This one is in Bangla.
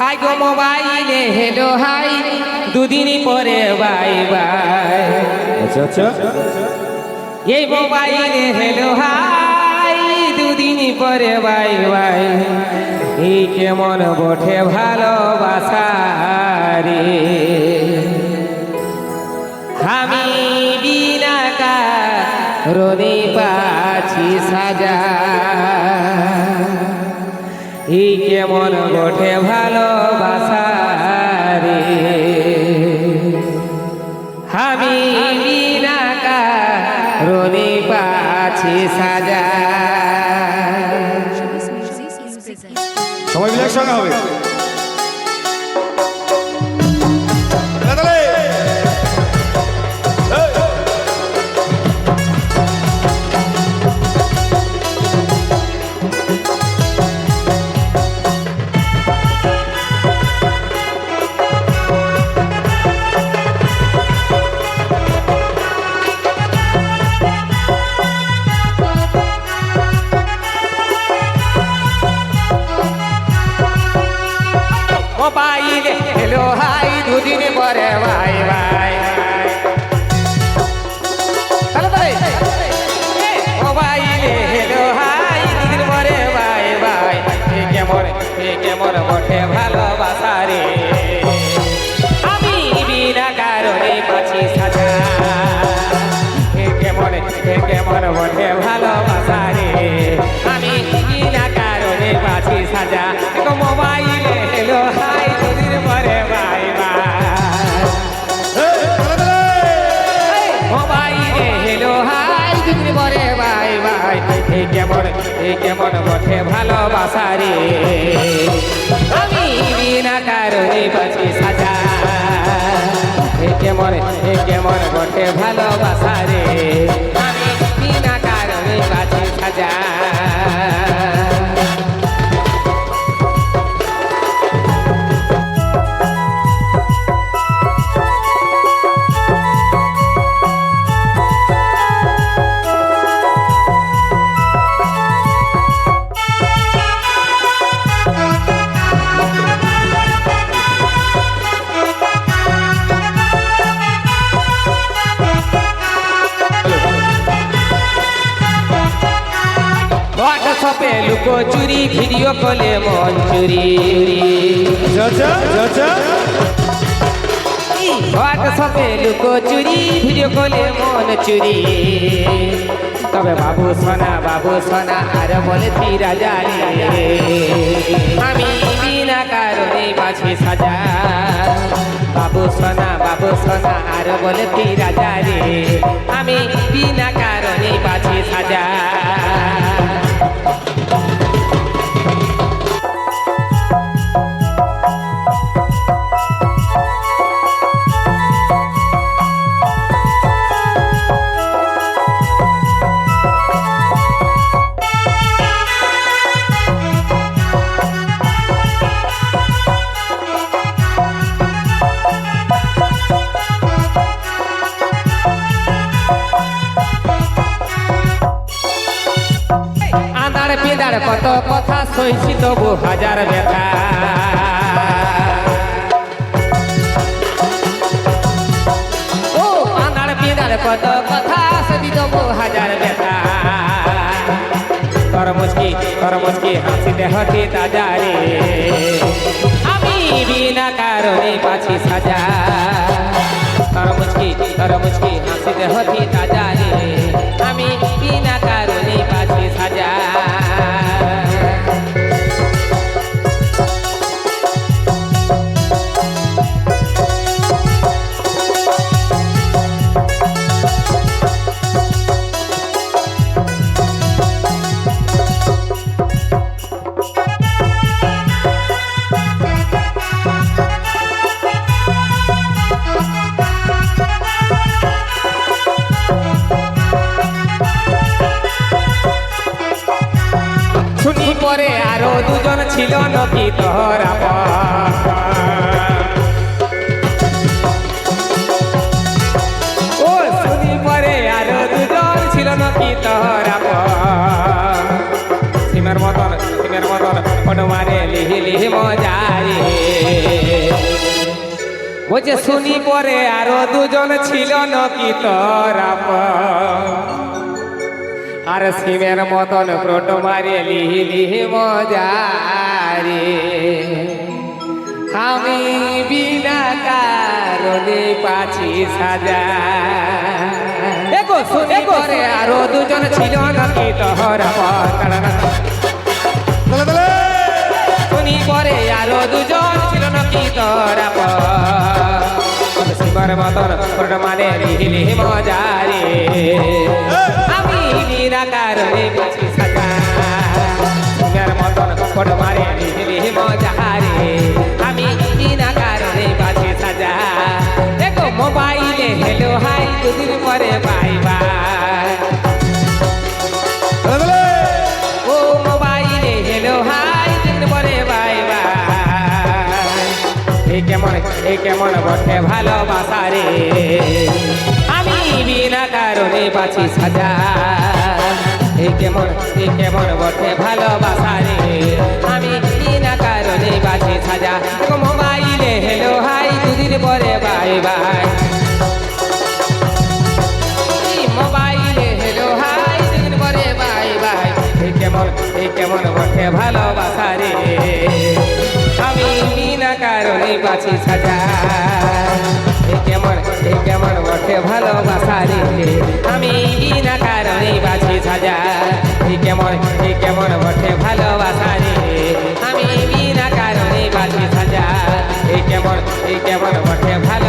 হাই গো মোবাইলে হেলো হাই দুদিন পরে বাই বাই। আচ্ছা আচ্ছা। এই মোবাইলে হেলো হাই দুদিন পরে বাই বাই। এই কেমন বঠে ভালোবাসা রে আমি বিনা রোদে পাছি সাজা। এই কেমন গোঠে ভালোবাসা রে আমি বিনা রোদে পাছি সাজা। সবাই মিলে একসঙ্গে হবে। এই কেমন বটে ভালোবাসা রে? আমি বিনা কারণে বাঁচি সাজা। কেমন কেমন বটে ভালোবাসা রে? আমি বিনা কারণে বাঁচি সাজা। হোয়াটসঅ্যাপে লুকো চুরি, ভিডিও কলে মন চুরি। হোয়াটসঅ্যাপে লুকো চুরি, ভিডিও কলে মন চুরি। তবে বাবু সোনা বাবু সোনা, আর বলে ফিরা জানি আমি বিনা কারণে বাছি সাজা। বাবু সোনা বাবু সোনা, আর বলে ফিরা জানি আমি বিনা কারণে বাছি সাজা। কত কথা সইছি তবু হাজার ব্যথা। ও আদার পেদার কত কথা সইছি তবু হাজার ব্যথা। তোর মুচকি তোর মুচকি হাসিতে হতে তাজারে আমি বিনা কারণে পাছি সাজা। তোর মুচকি হাসিতে হতে তাজারে আমি ছিল নকি তোর ও, শুনি পরে আরও দুজন ছিল নকি তোর সীমার মতন সীমের মতন ফটো মারে লিহিলি মজারে। বলছে শুনি পরে আরও দুজন ছিল নকি তোরা আর সিমের মতন ক্রোট মারে লিহিলি মজারে। কারণে পাছি সাজা দেখো শুনি পরে আরও দুজন ছিল নাকি তোহরা শুনি পরে আরও দুজন ছিল নাকি তোরা সিমার মতন মানে লিহিলি মজারে। আমি বিনা কারণে পাছি সাজা সিমের মতন মারে লিহিলি মজারে। হেলো হাই দুদিন পরে বাই বাই। ও মোবাইলে হেলো হাই দিন পরে বাই বাই। এই কেমন এই কেমন বটে ভালোবাসা রে। আমি বিনা কারণে বাঁচি সাজা। এই কেমন এই কেমন বটে ভালোবাসা রে। আমি বিনা কারণে বাঁচি সাজা। ও মোবাইলে হেলো হাই দুদিন পরে বাই বাই। মন বসে ভালোবাসা রে। আমি বিনা কারণে বাঁচি সাজা কেমন কেমন বসে ভালোবাসা রে। আমি বিনা কারণে বাঁচি সাজা কেমন কেমন বসে ভালোবাসা রে। আমি বিনা কারণে বাঁচি সাজা কেমন কেমন বসে ভালো